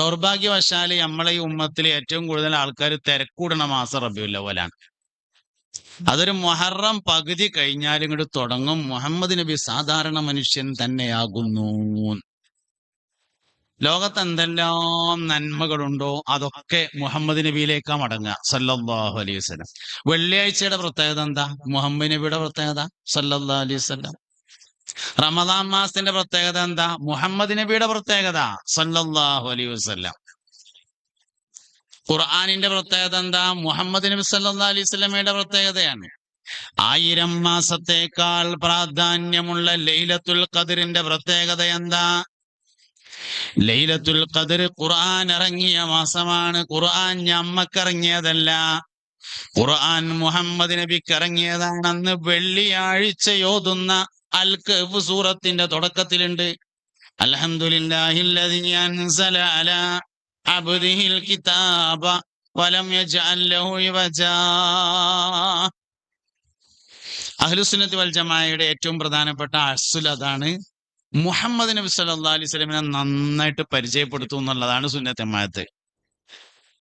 ദൗർഭാഗ്യവശാൽ നമ്മളെ ഈ ഉമ്മത്തിൽ ഏറ്റവും കൂടുതൽ ആൾക്കാർ തിരക്കൂടണ മാസം റബിയുല്ല പോലാണ് അതൊരു മൊഹറം പകുതി കഴിഞ്ഞാലും ഇങ്ങോട്ട് തുടങ്ങും. മുഹമ്മദ് നബി സാധാരണ മനുഷ്യൻ തന്നെയാകുന്നു. ലോകത്ത് എന്തെല്ലാം നന്മകളുണ്ടോ അതൊക്കെ മുഹമ്മദ് നബിയിലേക്കാ മടങ്ങുക. സല്ലല്ലാഹു അലൈഹി വസല്ലം. വെള്ളിയാഴ്ചയുടെ പ്രത്യേകത എന്താ? മുഹമ്മദ് നബിയുടെ പ്രത്യേകത? സല്ലല്ലാഹു അലൈഹി വസല്ലം. റമദാൻ മാസത്തിന്റെ പ്രത്യേകത എന്താ? മുഹമ്മദ് നബിയുടെ പ്രത്യേകത സല്ലല്ലാഹു അലൈഹി വസല്ലം. ഖുർആാനിന്റെ പ്രത്യേകത എന്താ? മുഹമ്മദ് നബി സല്ലാ അലൈഹി വസല്ലമയുടെ പ്രത്യേകതയാണ്. ആയിരം മാസത്തേക്കാൾ പ്രാധാന്യമുള്ള ലൈലത്തുൽ ഖദറിന്റെ പ്രത്യേകത എന്താ? ലൈലത്തുൽ ഖദർ ഖുർആൻ ഇറങ്ങിയ മാസമാണ്. ഖുർആൻ ഞമ്മക്കിറങ്ങിയതല്ല. ഖുർആൻ മുഹമ്മദ് നബിക്ക് ഇറങ്ങിയതാണ്. അന്ന് വെള്ളിയാഴ്ച യോതുന്ന അൽ സൂറത്തിന്റെ തുടക്കത്തിലുണ്ട്. വൽജമായയുടെ അഹ്ലുസുന്നത്തി വൽ ജമാഅയുടെ ഏറ്റവും പ്രധാനപ്പെട്ട അസുൽ അതാണ്. മുഹമ്മദ് നബി സല്ലാ അലൈഹി സ്വലമിനെ നന്നായിട്ട് പരിചയപ്പെടുത്തും എന്നുള്ളതാണ് സുന്നത്തമായത്ത്